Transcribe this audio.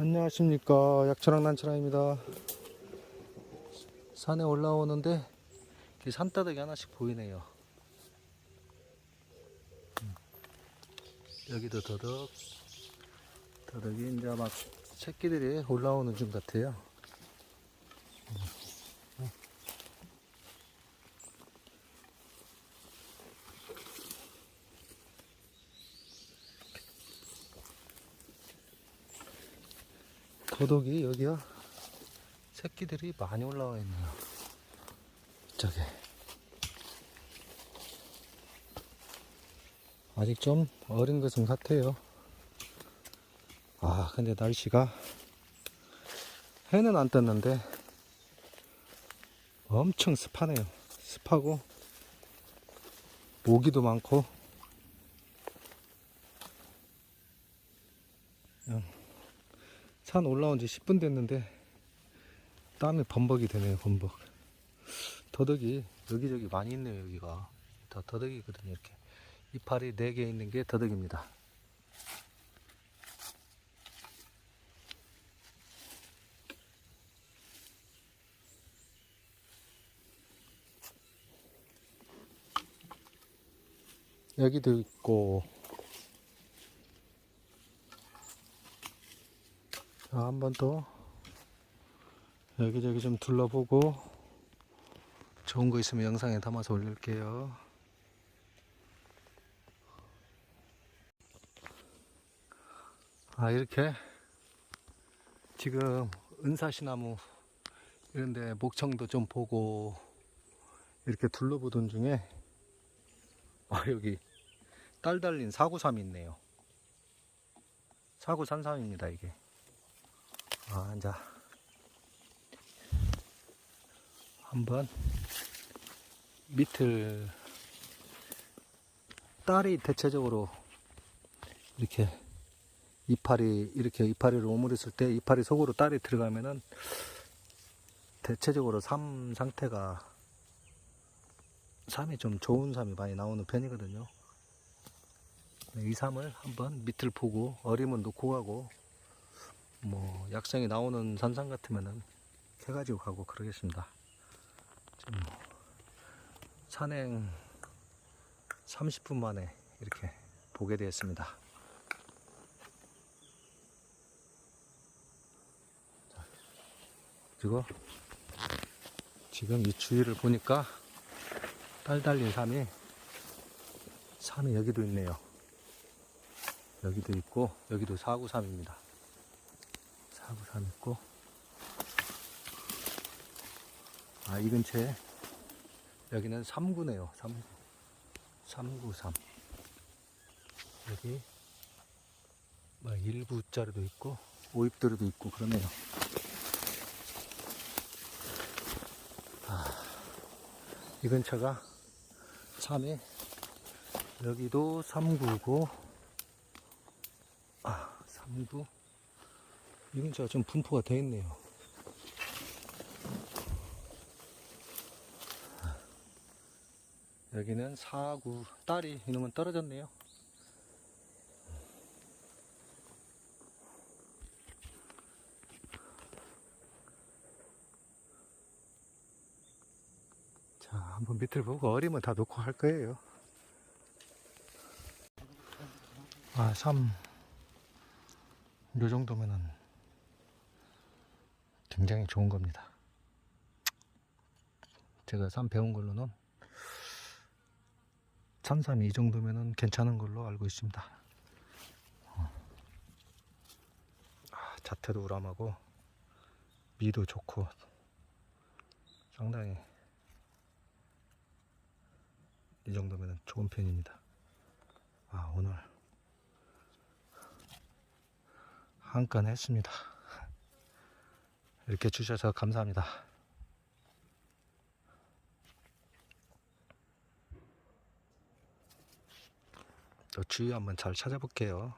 안녕하십니까. 약초랑 난초랑입니다. 산에 올라오는데 산다닥이 하나씩 보이네요. 음. 여기도 더덕 더덕이 이제 막 새끼들이 올라오는 중 같아요 더덕이 여기야 새끼들이 많이 올라와 있네요. 저기 아직 좀 어린 것은 같아요. 아 근데 날씨가 해는 안 떴는데 엄청 습하네요. 습하고 모기도 많고 그냥 산 올라온 지 10분 됐는데 땀이 범벅이 되네요 범벅. 더덕이 여기저기 많이 있네요 여기가. 다 더덕이거든요 이렇게. 이파리 4개 있는 게 더덕입니다. 여기도 있고 자, 한 번 더 여기저기 좀 둘러보고 좋은 거 있으면 영상에 담아서 올릴게요. 아, 이렇게 지금 은사시나무 이런데 목청도 좀 보고 이렇게 둘러보던 중에 아, 여기 딸 달린 사구삼이 있네요. 사구산삼입니다, 이게. 아, 이제 한번 밑을 딸이 대체적으로 이렇게 이파리 이렇게 이파리를 오므렸을 때 이파리 속으로 딸이 들어가면은 대체적으로 삶 상태가 삶이 좀 좋은 삶이 많이 나오는 편이거든요. 이 삶을 한번 밑을 보고 어림은 놓고 가고 뭐 약성이 나오는 산삼 같으면은 캐가지고 가고 그러겠습니다. 지금 뭐 산행 30분 만에 이렇게 보게 되었습니다. 자, 그리고 지금 이 주위를 보니까 딸 달린 삶이 삶이 여기도 있네요. 여기도 있고 여기도 사구삼입니다. 사구삼 있고. 아 이 근처에 여기는 3구네요. 3구. 393 여기 뭐 1구짜리도 있고 5입도리도 있고 그러네요. 아, 이 근처가 3이 여기도 3구고 아 3구 이 근처가 좀 분포가 되어 있네요. 여기는 사구 딸이 이놈은 떨어졌네요. 자, 한번 밑을 보고 어리면 다 놓고 할 거예요. 아, 3. 요 정도면은 굉장히 좋은 겁니다. 제가 산 배운 걸로는 산삼이 이 정도면은 괜찮은 걸로 알고 있습니다. 어. 아, 자태도 우람하고 미도 좋고 상당히 이 정도면은 좋은 편입니다. 아 오늘 한 건 했습니다. 이렇게 주셔서 감사합니다. 또 주위 한번 잘 찾아볼게요.